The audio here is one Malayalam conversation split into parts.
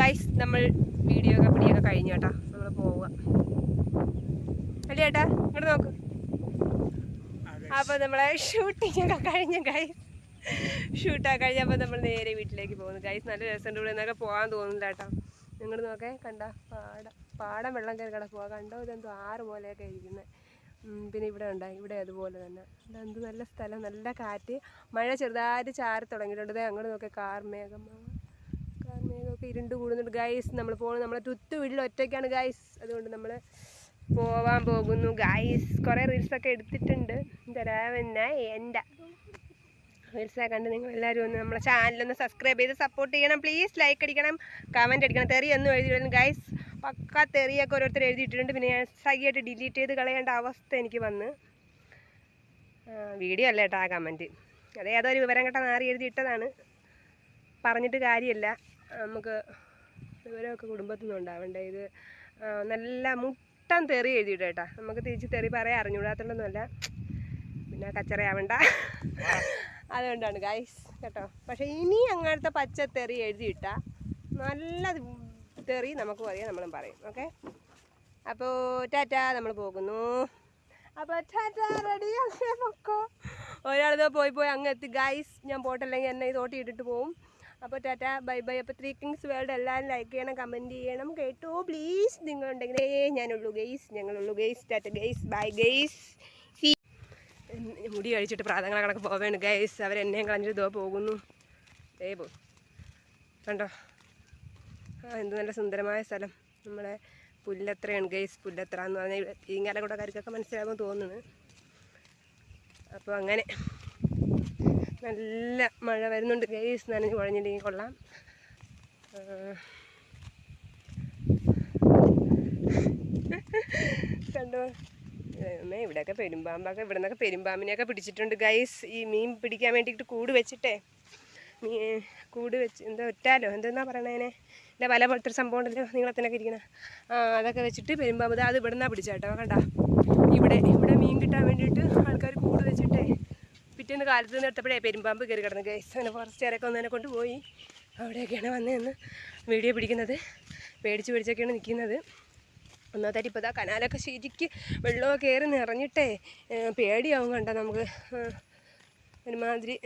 ഗൈസ് നമ്മൾ വീഡിയോ ഒക്കെ പിടിയൊക്കെ കഴിഞ്ഞു കേട്ടോ. നമ്മൾ പോവുക. അല്ലേ ചേട്ടാ ഇങ്ങോട്ട് നോക്ക്. അപ്പൊ നമ്മളെ ഷൂട്ടിംഗ് ഒക്കെ കഴിഞ്ഞ ഗൈസ് ഷൂട്ടൊക്കെ കഴിഞ്ഞപ്പോൾ നമ്മൾ നേരെ വീട്ടിലേക്ക് പോകുന്നു. ഗൈസ് നല്ല രസമുണ്ട് ഇവിടെ നിന്നൊക്കെ പോകാൻ തോന്നുന്നില്ല കേട്ടോ. നിങ്ങൾ നോക്കേ കണ്ട പാട പാടം വെള്ളം കയറി കിടക്കുക കണ്ടോ ഇതെന്തോ ആറ് പോലെയൊക്കെ ഇരിക്കുന്നത് പിന്നെ ഇവിടെ ഉണ്ടായി ഇവിടെ അതുപോലെ തന്നെ. എന്ത് നല്ല സ്ഥലം നല്ല കാറ്റ്. മഴ ചെറുതായിട്ട് ചാരി തുടങ്ങിയിട്ടുണ്ട്. അങ്ങോട്ട് നോക്കിയ കാർമേഘം. കാർമേഘമൊക്കെ ഇരുണ്ട് കൂടുന്നുണ്ട്. ഗൈസ് നമ്മൾ പോകുന്നത് നമ്മളെ തുത്തു വീട്ടിൽ ഒറ്റയ്ക്കാണ് ഗൈസ് അതുകൊണ്ട് നമ്മൾ പോവാൻ പോകുന്നു. ഗൈസ് കുറേ റീൽസൊക്കെ എടുത്തിട്ടുണ്ട്. തരാമെന്ന എന്റെ റീൽസൊക്കെ കണ്ട് നിങ്ങൾ എല്ലാവരും ഒന്ന് നമ്മളെ ചാനലൊന്ന് സബ്സ്ക്രൈബ് ചെയ്ത് സപ്പോർട്ട് ചെയ്യണം. പ്ലീസ് ലൈക്ക് അടിക്കണം കമന്റ് അടിക്കണം. തെറി ഒന്നും എഴുതിയിടുന്നു ഗൈസ് പക്ക തെറിയൊക്കെ ഓരോരുത്തർ എഴുതിയിട്ടുണ്ട് പിന്നെ ഞാൻ സഹിയായിട്ട് ഡിലീറ്റ് ചെയ്ത് കളയേണ്ട അവസ്ഥ എനിക്ക് വന്ന്. വീഡിയോ അല്ല കേട്ടോ ആ കമന്റ് അത് ഏതോ ഒരു വിവരം കേട്ട മാറി എഴുതിയിട്ടതാണ് പറഞ്ഞിട്ട് കാര്യമില്ല. നമുക്ക് ഇവരൊക്കെ കുടുംബത്തിൽ നിന്ന് ഉണ്ടാവണ്ടേ? ഇത് നല്ല മുട്ടൻ തെറി എഴുതിയിട്ട് കേട്ടാ നമുക്ക് തിരിച്ച് തെറി പറയാൻ അറിഞ്ഞുകൂടാത്തോണ്ടൊന്നുമല്ല. പിന്നെ കച്ചറയാവണ്ട അതുകൊണ്ടാണ് ഗൈസ് കേട്ടോ. പക്ഷേ ഇനി അങ്ങനത്തെ പച്ച തെറി എഴുതിയിട്ട നല്ല തെറി നമുക്ക് പറയാം നമ്മളും പറയും. ഓക്കെ? അപ്പോൾ ടാറ്റാ നമ്മൾ പോകുന്നു. അപ്പോൾ ടാറ്റാ റെഡി ഒരാളിതോ പോയി പോയി അങ്ങ് എത്തി. ഗൈസ് ഞാൻ പോട്ടല്ലെങ്കിൽ എന്നെ ഇത് ഓട്ടി ഇട്ടിട്ട് പോവും. അപ്പോൾ ടാറ്റ ബൈ ബൈ. അപ്പോൾ ത്രീ കിങ്സ് വേൾഡ് എല്ലാവരും ലൈക്ക് ചെയ്യണം കമന്റ് ചെയ്യണം. കേട്ടോ പ്ലീസ് നിങ്ങളുണ്ടെങ്കിലേ ഞാനുള്ളൂ guys ഞങ്ങളുള്ളൂ guys tata guys bye guys മുടി കഴിച്ചിട്ട് പ്രാതങ്ങളെ കണക്ക് പോവേണ് ഗൈസ് അവരെന്നെയും കളഞ്ഞിട്ട് ഇതോ പോകുന്നു. ദേ പോ. കണ്ടോ? ആ എന്ത് നല്ല സുന്ദരമായ സ്ഥലം. നമ്മളെ പുല്ലത്രയാണ് ഗൈസ് പുല്ലത്ര എന്ന് പറഞ്ഞാൽ ഇവിടെ കൂടെ കാര്യക്കൊക്കെ മനസ്സിലാകുമെന്ന് തോന്നുന്നു. അപ്പോൾ അങ്ങനെ. നല്ല മഴ വരുന്നുണ്ട്. ഗൈസ് നനഞ്ഞ് കുഴഞ്ഞില്ലെങ്കിൽ കൊള്ളാം. കണ്ടോ? അമ്മേ ഇവിടെയൊക്കെ പെരുമ്പാമ്പൊക്കെ ഇവിടെ നിന്നൊക്കെ പെരുമ്പാമ്പിനെയൊക്കെ പിടിച്ചിട്ടുണ്ട് ഗൈസ്. ഈ മീൻ പിടിക്കാൻ വേണ്ടിയിട്ട് കൂട് വെച്ചിട്ടേ. മീ കൂട് വെച്ച് എന്താ ഒറ്റാലോ? എന്തെന്നാ പറയണേനെ? എന്റെ വല പോലത്തെ ഒരു സംഭവം ഉണ്ടല്ലോ നീളത്തിനൊക്കെ ഇരിക്കണ. ആ അതൊക്കെ വെച്ചിട്ട് പെരുമ്പാമ്പ് അത് ഇവിടെ നിന്നാണ് പിടിച്ചേട്ടോ കണ്ടാ. ഇവിടെ ഇവിടെ മീൻ കിട്ടാൻ വേണ്ടിയിട്ട് ആൾക്കാർ കൂട് വെച്ചിട്ടേ. പിറ്റേന്ന് കാലത്ത് നിന്ന് എടുത്തപ്പോഴേ പെരുമ്പാമ്പ് കയറി കിടന്നു. ഗൈസ് അങ്ങനെ ഫോറസ്റ്റുകാരൊക്കെ ഒന്നിനെ കൊണ്ടുപോയി അവിടെയൊക്കെയാണ് വന്ന് നിന്ന് വീഡിയോ പിടിക്കുന്നത്. പേടിച്ച് പേടിച്ചൊക്കെയാണ് നിൽക്കുന്നത്. ഒന്നാമതായിട്ട് ഇപ്പോൾ ഇതാ കനാലൊക്കെ ശരിക്ക് വെള്ളമൊക്കെ കയറി നിറഞ്ഞിട്ടേ പേടിയാവും കണ്ട നമുക്ക്. ഒരുമാതിരി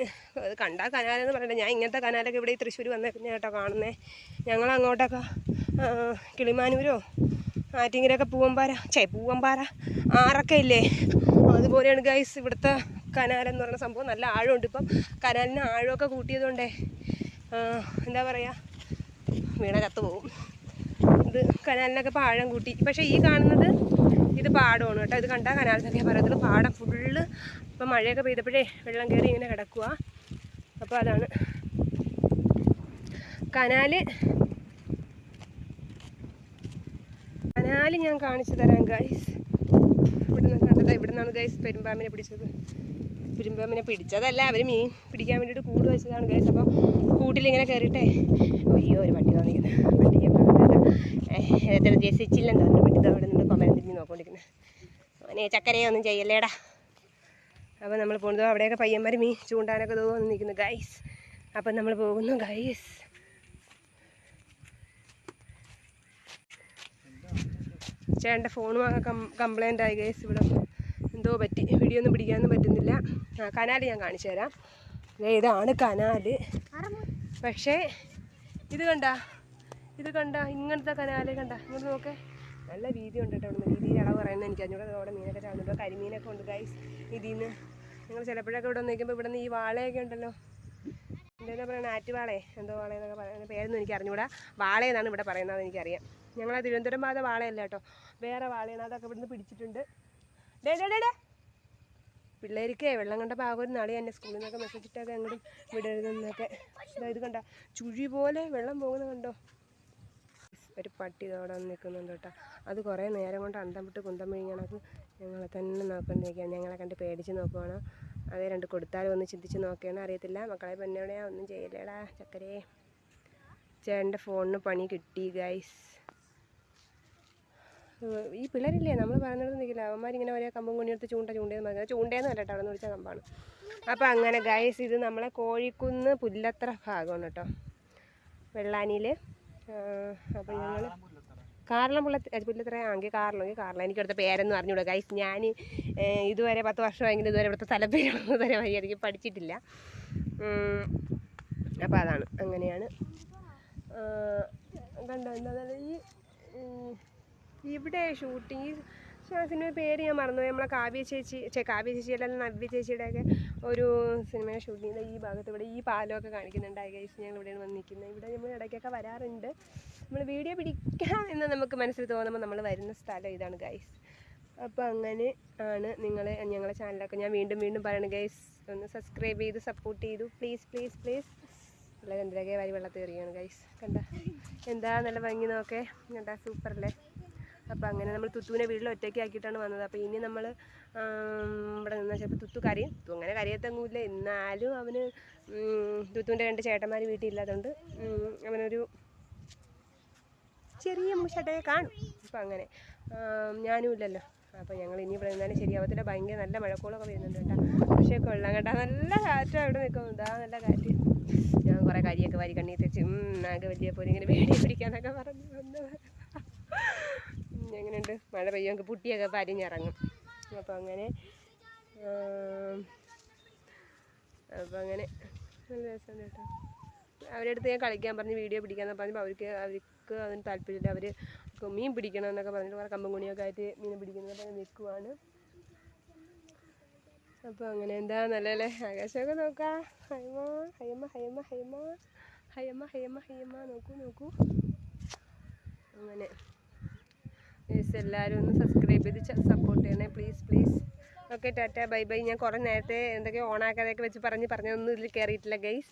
കണ്ടാൽ കനാലെന്ന് പറയണ്ട. ഞാൻ ഇങ്ങനത്തെ കനാലൊക്കെ ഇവിടെ ഈ തൃശ്ശൂർ വന്നേക്കുന്ന കേട്ടോ കാണുന്നേ. ഞങ്ങൾ അങ്ങോട്ടൊക്കെ കിളിമാനൂരോ ആറ്റിങ്ങരൊക്കെ പൂവമ്പാറ ചേ പൂവമ്പാറ ആറൊക്കെ ഇല്ലേ? അതുപോലെയാണ് ഗൈസ് ഇവിടുത്തെ കനാലെന്ന് പറയുന്ന സംഭവം നല്ല ആഴമുണ്ട്. ഇപ്പം കനാലിന് ആഴമൊക്കെ കൂട്ടിയതുകൊണ്ടേ എന്താ പറയുക വീണ കത്ത് പോകും. ഇത് കനാലിനൊക്കെ ഇപ്പം ആഴം കൂട്ടി. പക്ഷേ ഈ കാണുന്നത് ഇത് പാടമാണ് കേട്ടോ. ഇത് കണ്ടാൽ കനാൽ തന്നെയാണ് പറയത്തുള്ളൂ പാടം ഫുള്ള് ഇപ്പം മഴയൊക്കെ പെയ്തപ്പോഴേ വെള്ളം കയറി ഇങ്ങനെ കിടക്കുക അപ്പോൾ അതാണ്. കനാൽ കനാൽ ഞാൻ കാണിച്ചു തരാം ഗൈസ് ഇവിടെ നിന്ന് കണ്ടത് ഇവിടെ നിന്നാണ് ഗൈസ് പെരുമ്പാമ്പിനെ പിടിച്ചത്. പെരുമ്പാമ്പിനെ പിടിച്ചതല്ല. അവർ മീൻ പിടിക്കാൻ വേണ്ടിയിട്ട് കൂട് വെച്ചതാണ് ഗൈസ് അപ്പോൾ കൂട്ടിലിങ്ങനെ കയറിയിട്ടേ അയ്യോ ഒരു പട്ടി തോന്നിക്കുന്നത് പട്ടിക്ക് എത്ര ജസിച്ചില്ലെന്ന് തോന്നുന്നു പട്ടി അവിടെ നിന്ന് കൊമരം തിരിഞ്ഞ് നോക്കൊണ്ടിരിക്കുന്നത് അവനെ ചക്കരയൊന്നും ചെയ്യല്ലേടാ. അപ്പോൾ നമ്മൾ പോകുന്നത് അവിടെയൊക്കെ പയ്യന്മാർ മീൻ ചൂണ്ടാനൊക്കെ തോന്നി നിൽക്കുന്നു ഗൈസ് അപ്പം നമ്മൾ പോകുന്നു ഗൈസ് ചേട്ടന്റെ ഫോണും കം കംപ്ലൈന്റ് ആയി ഗൈസ് ഇവിടെ. എന്തോ പറ്റി. വീഡിയോ ഒന്നും പിടിക്കാനൊന്നും പറ്റുന്നില്ല. കനാൽ ഞാൻ കാണിച്ചു തരാം. ഇതാണ് കനാല്. പക്ഷേ ഇത് കണ്ട? ഇത് കണ്ട? ഇങ്ങനത്തെ കനാല് കണ്ട? ഇങ്ങോട്ട് നോക്കേ. നല്ല വീതി ഉണ്ട് കേട്ടോ അവിടെ വീതിയിൽ അളവ് പറയുന്നത് എനിക്ക്. അതിനോട് അവിടെ മീനൊക്കെ ചാടുന്നുണ്ട് കരിമീനൊക്കെ ഉണ്ട് ഗൈസ് ഇതിൽ നിന്ന് നിങ്ങൾ ചിലപ്പോഴൊക്കെ ഇവിടെ നിൽക്കുമ്പോൾ ഇവിടെ നിന്ന് ഈ വാളയൊക്കെ ഉണ്ടല്ലോ. എന്താ പറയുന്നത് ആറ്റുവാളെ? എന്തോ വാള എന്നൊക്കെ പറയുന്നത് പേരൊന്നും എനിക്ക് അറിഞ്ഞുകൂടാ. വാളയെന്നാണ് ഇവിടെ പറയുന്നത് എനിക്കറിയാം. ഞങ്ങളെ തിരുവനന്തപുരം ഭാഗത്തെ വാളയല്ല കേട്ടോ. വേറെ വാളയാണ്. അതൊക്കെ ഇവിടുന്ന് പിടിച്ചിട്ടുണ്ട്. ഡേ ഡേ ഡേ. പിള്ളേർക്ക് വെള്ളം കണ്ട പാകം നാളെ എന്നെ സ്കൂളിൽ നിന്നൊക്കെ മെസ്സേജ് ഇട്ടൊക്കെ അങ്ങോട്ടും വിടരുതെന്നൊക്കെ ഇത് കണ്ട ചുഴി പോലെ വെള്ളം പോകുന്നത് കണ്ടോ? ഒരു പട്ടി അവിടെ വന്ന് നിൽക്കുന്നുണ്ട് കേട്ടോ. അത് കുറേ നേരം കൊണ്ട് അന്തം വിട്ട് കുന്തം വിഴിഞ്ഞണക്ക് ഞങ്ങളെ തന്നെ നോക്കൊണ്ടിരിക്കുകയാണ്. ഞങ്ങളെ കണ്ട് പേടിച്ച് നോക്കുവാണ്. അതേ രണ്ട് കൊടുത്താലും ഒന്ന് ചിന്തിച്ച് നോക്കിയാണോ അറിയത്തില്ല. മക്കളെ പെണ്ണോടെയാ ഒന്നും ചെയ്യില്ലേടാ ചക്കരേ. ചേട്ടന്റെ ഫോണിന് പണി കിട്ടി ഗൈസ് ഈ പിള്ളേരില്ലേ? നമ്മൾ പറയുന്നത് നിൽക്കില്ല അവന്മാരിങ്ങനെ ഒരേ കമ്പും കൊണ്ടിയെടുത്ത് ചൂണ്ട ചൂണ്ടയെന്ന് പറഞ്ഞാൽ ചൂണ്ടയെന്ന് അല്ല കേട്ടോ അവിടെ നിന്ന് വിളിച്ച കമ്പാണ്. അപ്പോൾ അങ്ങനെ ഗൈസ് ഇത് നമ്മളെ കോഴിക്കുന്ന് പുല്ലത്ര ഭാഗമാണ് കേട്ടോ. വെള്ളാനിയിൽ അപ്പോൾ ഞങ്ങൾ കാർളം പുള്ള പുല്ലത്ര ആണെങ്കിൽ കാർലെങ്കിൽ കാർല എനിക്ക് ഇവിടുത്തെ പേരെന്ന് പറഞ്ഞുകൂടാ ഗൈസ് ഞാൻ ഇതുവരെ പത്ത് വർഷമായെങ്കിലും ഇതുവരെ ഇവിടുത്തെ സ്ഥലപ്പേരൊന്നും ഇതുവരെ മര്യാദയ്ക്ക് പഠിച്ചിട്ടില്ല. അപ്പോൾ അതാണ്. അങ്ങനെയാണ്. കണ്ടോ എന്താ ഈ ഇവിടെ ഷൂട്ടിങ് സിനിമ പേര് ഞാൻ മറന്നു നമ്മളെ കാവ്യ ചേച്ചി ചേ കാവ്യ ചേച്ചി അല്ല നവ്യ ചേച്ചിയുടെയൊക്കെ ഒരു സിനിമ ഷൂട്ടിങ് ഈ ഭാഗത്ത് ഇവിടെ ഈ പാലമൊക്കെ കാണിക്കുന്നുണ്ടായി ഗൈസ് ഞങ്ങൾ ഇവിടെയാണ് വന്ന് നിൽക്കുന്നത് ഇവിടെ നമ്മൾ ഇടയ്ക്കൊക്കെ വരാറുണ്ട്. നമ്മൾ വീഡിയോ പിടിക്കാം എന്ന് നമുക്ക് മനസ്സിൽ തോന്നുമ്പോൾ നമ്മൾ വരുന്ന സ്ഥലം ഇതാണ് ഗൈസ് അപ്പോൾ അങ്ങനെ ആണ് നിങ്ങൾ ഞങ്ങളെ ചാനലൊക്കെ ഞാൻ വീണ്ടും വീണ്ടും പറയണം ഗൈസ് ഒന്ന് സബ്സ്ക്രൈബ് ചെയ്ത് സപ്പോർട്ട് ചെയ്തു. പ്ലീസ് പ്ലീസ് പ്ലീസ് ഉള്ള എന്തിനൊക്കെ വരി വെള്ളത്തിൽ എറിയാണ് ഗൈസ് കണ്ട? എന്താ നല്ല ഭംഗി നോക്കേ. കണ്ട? സൂപ്പറല്ലേ അപ്പോൾ അങ്ങനെ നമ്മൾ തുത്തുവിനെ വീട്ടിൽ ഒറ്റയ്ക്ക് ആക്കിയിട്ടാണ് വന്നത്. അപ്പോൾ ഇനി നമ്മൾ ഇവിടെ നിന്നാൽ ചിലപ്പോൾ തുത്തു കരയും. തുത്തു അങ്ങനെ കരയത്തൊന്നുമില്ല എന്നാലും അവന് തുത്തുവിന്റെ രണ്ട് ചേട്ടന്മാർ വീട്ടിൽ ഇല്ലാത്തതുകൊണ്ട് അവനൊരു ചെറിയ മുഷട്ടയെ കാണും. അപ്പം അങ്ങനെ ഞാനും ഇല്ലല്ലോ. അപ്പോൾ ഞങ്ങൾ ഇനി ഇവിടെ നിന്നാലും ശരിയാവത്തില്ല ഭയങ്കര നല്ല മഴക്കോളൊക്കെ വരുന്നുണ്ട് കേട്ടോ. പക്ഷേ കൊള്ളാം കേട്ടോ നല്ല കാറ്റാണ് ഇവിടെ നിൽക്കുന്നത് ഇതാ നല്ല കാറ്റ്. ഞാൻ കുറേ കരിയൊക്കെ വാരി കണ്ണീർ തെച്ച് ആകെ വലിയ പോലെ ഇങ്ങനെ വേടി പിടിക്കാന്നൊക്കെ പറഞ്ഞു വന്നത്. ഉം, മഴ പെയ്യുമെങ്കിൽ പുട്ടിയൊക്കെ പരിഞ്ഞിറങ്ങും അപ്പോൾ അങ്ങനെ അപ്പോൾ അങ്ങനെ നല്ല രസമുണ്ട് കേട്ടോ. അവരുടെ അടുത്ത് ഞാൻ കളിക്കാൻ പറഞ്ഞ് വീഡിയോ പിടിക്കാമെന്ന് പറഞ്ഞപ്പോൾ അവർക്ക് അവർക്ക് അതിന് താല്പര്യമില്ല. അവർ മീൻ പിടിക്കണം എന്നൊക്കെ പറഞ്ഞിട്ട് കുറേ കമ്പം കുണിയൊക്കെ ആയിട്ട് മീൻ പിടിക്കുന്നത് പറഞ്ഞ് നിൽക്കുവാണ്. അപ്പോൾ അങ്ങനെ എന്താ നല്ലല്ലേ ആകാശമൊക്കെ നോക്കാം. ഹൈമ ഹൈമ ഹൈമ ഹൈമ. ഹൈമ ഹൈമ ഹൈമ. നോക്കൂ നോക്കൂ. അങ്ങനെ. പ്ലീസ് എല്ലാവരും ഒന്ന് സബ്സ്ക്രൈബ് ചെയ്ത് സപ്പോർട്ട് ചെയ്യണേ. Please please okay tata bye bye ഞാൻ കുറേ നേരത്തെ എന്തൊക്കെ ഓണാക്കാതെയൊക്കെ വെച്ച് പറഞ്ഞ് പറഞ്ഞതൊന്നും ഇതിൽ കയറിയിട്ടില്ല ഗൈസ്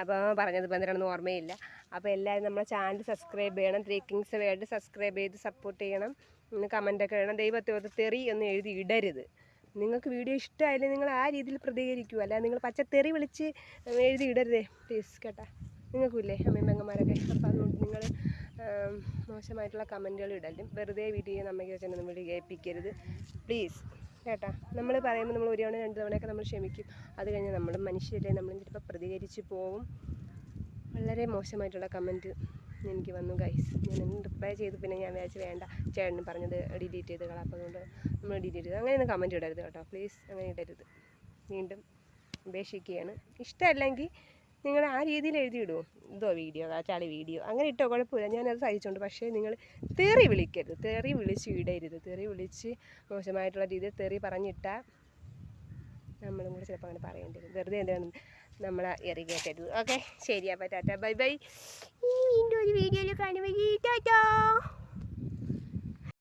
അപ്പോൾ പറഞ്ഞത് ഇപ്പം എന്തിനാണെന്ന് ഓർമ്മയില്ല. അപ്പോൾ എല്ലാവരും നമ്മളെ ചാനൽ സബ്സ്ക്രൈബ് ചെയ്യണം. ത്രീ കിങ്സ് വേൾഡ് സബ്സ്ക്രൈബ് ചെയ്ത് സപ്പോർട്ട് ചെയ്യണം. ഇന്ന് കമന്റൊക്കെ ഇടണം. ദൈവത്തെ തെറി എന്ന് എഴുതി ഇടരുത്. നിങ്ങൾക്ക് വീഡിയോ ഇഷ്ടമായാലും നിങ്ങൾ ആ രീതിയിൽ പ്രതികരിക്കുക അല്ല നിങ്ങൾ പച്ച പച്ചത്തെറി വിളിച്ച് എഴുതി ഇടരുതേ. പ്ലീസ് കേട്ടാ. നിങ്ങൾക്കില്ലേ അമ്മയും പെങ്ങന്മാരൊക്കെ അപ്പോൾ അതുകൊണ്ട് നിങ്ങൾ മോശമായിട്ടുള്ള കമന്റുകൾ ഇടലും വെറുതെ വീഡിയോ നമ്മയ്ക്ക് വെച്ചൊന്നും വിളി കേൾപ്പിക്കരുത് പ്ലീസ് കേട്ടാ? നമ്മൾ പറയുമ്പോൾ നമ്മൾ ഒരു തവണ രണ്ട് തവണയൊക്കെ നമ്മൾ ക്ഷമിക്കും. അത് കഴിഞ്ഞ് നമ്മൾ മനുഷ്യരല്ലേ? നമ്മൾ ചിലപ്പോൾ പ്രതികരിച്ച് പോവും. വളരെ മോശമായിട്ടുള്ള കമന്റ് എനിക്ക് വന്നു ഗൈസ് ഞാൻ റിപ്ലൈ ചെയ്ത് പിന്നെ ഞാൻ വിചാരിച്ച് വേണ്ട. ചേട്ടൻ പറഞ്ഞത് ഡിലീറ്റ് ചെയ്ത് കളാം. അപ്പോൾ അതുകൊണ്ട് നമ്മൾ ഡിലീറ്റ് ചെയ്ത്. അങ്ങനെയൊന്നും കമന്റ് ഇടരുത് കേട്ടോ. പ്ലീസ് അങ്ങനെ ഇടരുത്. വീണ്ടും ഉപേക്ഷിക്കുകയാണ്. ഇഷ്ടമല്ലെങ്കിൽ നിങ്ങൾ ആ രീതിയിൽ എഴുതി ഇടുമോ ഇതോ വീഡിയോ ചളി വീഡിയോ. അങ്ങനെ ഇട്ടോ കുഴപ്പമില്ല. ഞാനത് സഹിച്ചുകൊണ്ട് പക്ഷേ നിങ്ങൾ തെറി വിളിക്കരുത്. തെറി വിളിച്ച് ഇടരുത്. തെറി വിളിച്ച് മോശമായിട്ടുള്ള രീതിയിൽ തെറി പറഞ്ഞിട്ടാൽ നമ്മളും കൂടെ ചിലപ്പോൾ അങ്ങനെ പറയേണ്ടി വരും വെറുതെ എന്താണ് നമ്മളെ എറി കേട്ടരുത് ഓക്കെ? ശരി അപ്പോൾ ടാറ്റ. Bye by. വീണ്ടും ഒരു വീഡിയോയിൽ കാണുമ്പോൾ